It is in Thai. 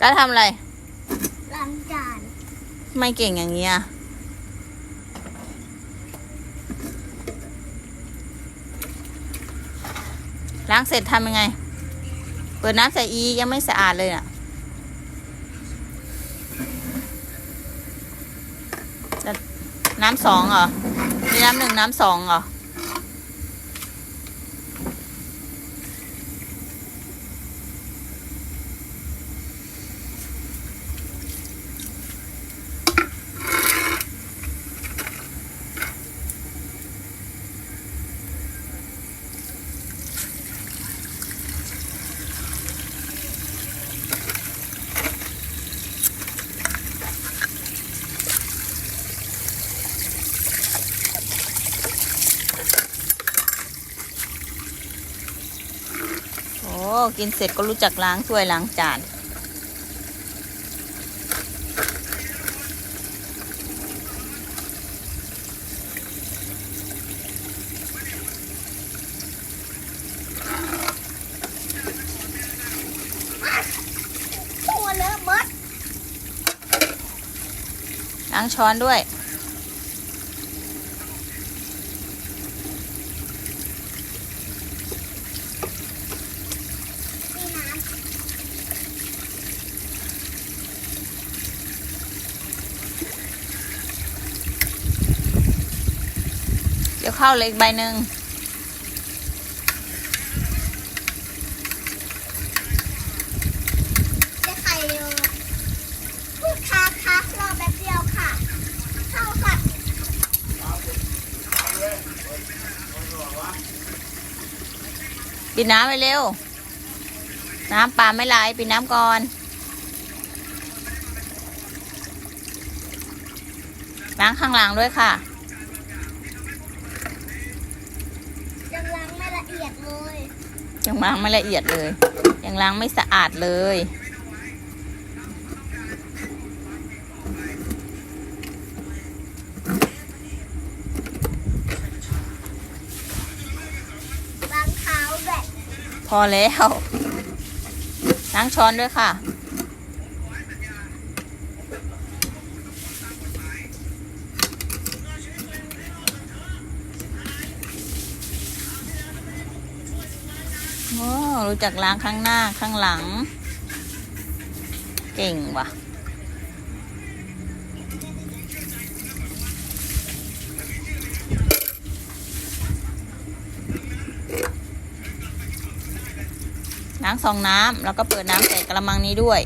ก็ทำอะไร ล้างจานไม่เก่งอย่างเงี้ยล้างเสร็จทำยังไง เปิดน้ำใส่อียังไม่สะอาดเลยอะ จะน้ำสองเหรอ มีน้ำหนึ่งน้ำสองเหรอ กินเสร็จก็รู้จักล้างถ้วยล้างจานตัวเลอะเบิดล้างช้อนด้วย ดี๋ยวเข้าเลยอีกใบหนึ่งำจะไข่เออพูดค้าค้ารอแป๊บเดียวค่ะ เข้าค่ะปิดน้ำไปเร็ว น้ำปลาไม่ไหลปิดน้ำก่อน ล้างข้างหลังด้วยค่ะ ยังล้างไม่ละเอียดเลย ยังล้างไม่ละเอียดเลย ยังล้างไม่สะอาดเลยล้างเท้าแบบพอแล้วล้างช้อนด้วยค่ะ โอ้รู้จักล้างข้างหน้าข้างหลัง เก่งว่ะ ล้างซองน้ำแล้วก็เปิดน้ำใส่กระมังนี้ด้วย